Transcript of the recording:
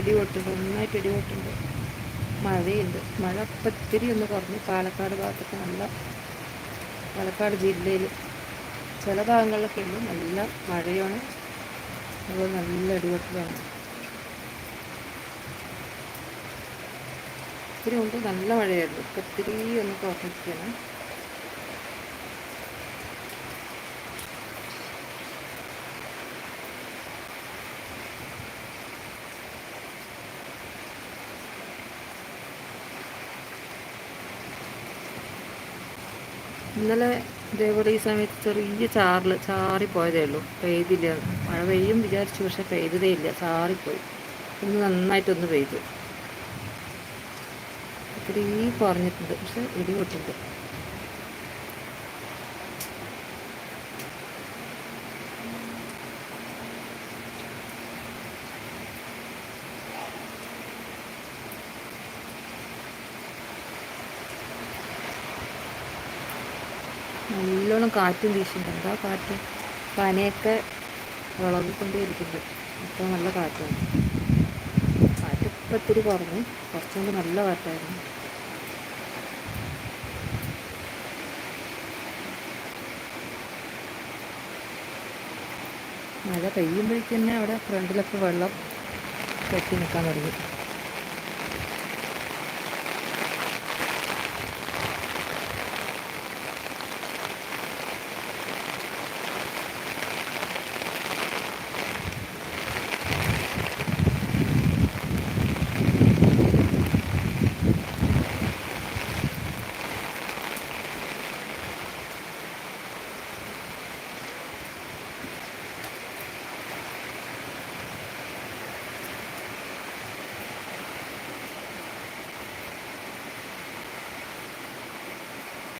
ഇടി പൊട്ടുണ്ട് നന്നായിട്ട് ഇടി പൊട്ടുണ്ട് മഴയുണ്ട്. മഴ ഇപ്പം ഇത്തിരി ഒന്ന് കുറഞ്ഞു. പാലക്കാട് ഭാഗത്തൊക്കെ നല്ല പാലക്കാട് ജില്ലയിൽ ചില ഭാഗങ്ങളിലൊക്കെ ഉണ്ട്. നല്ല മഴയാണ്. അതുപോലെ നല്ല അടിപൊട്ടലാണ് ഇത്തിരി മുമ്പ് നല്ല മഴയായിരുന്നു. ഇപ്പം ഇത്തിരി ഒന്ന് കുറഞ്ഞിരിക്കുകയാണ്. ഇന്നലെ ഇതേപോലെ ഈ സമയത്ത് ചെറിയ ചാറിൽ ചാറിപ്പോയതേ ഉള്ളൂ. പെയ്തില്ല. മഴ പെയ്യും വിചാരിച്ചു പക്ഷെ പെയ്തതേ ഇല്ല. ചാറിപ്പോയി. ഇന്ന് നന്നായിട്ടൊന്ന് പെയ്തു. ഇത്രയും കുറഞ്ഞിട്ടുണ്ട് പക്ഷെ ഇടി പൊട്ടുണ്ട് നല്ലോണം കാറ്റും വീശുന്നുണ്ട്. എന്താ കാറ്റ്? പനയൊക്കെ വിളവിക്കൊണ്ടേയിരിക്കുന്നുണ്ട് അപ്പോൾ നല്ല കാറ്റാണ്. കാറ്റ് ഇപ്പം ഇത്തിരി കുറഞ്ഞു. കുറച്ചുകൊണ്ട് നല്ല കാറ്റായിരുന്നു. മഴ പെയ്യുമ്പോഴേക്കും തന്നെ അവിടെ ഫ്രണ്ടിലൊക്കെ വെള്ളം കെട്ടി നിൽക്കാൻ തുടങ്ങി.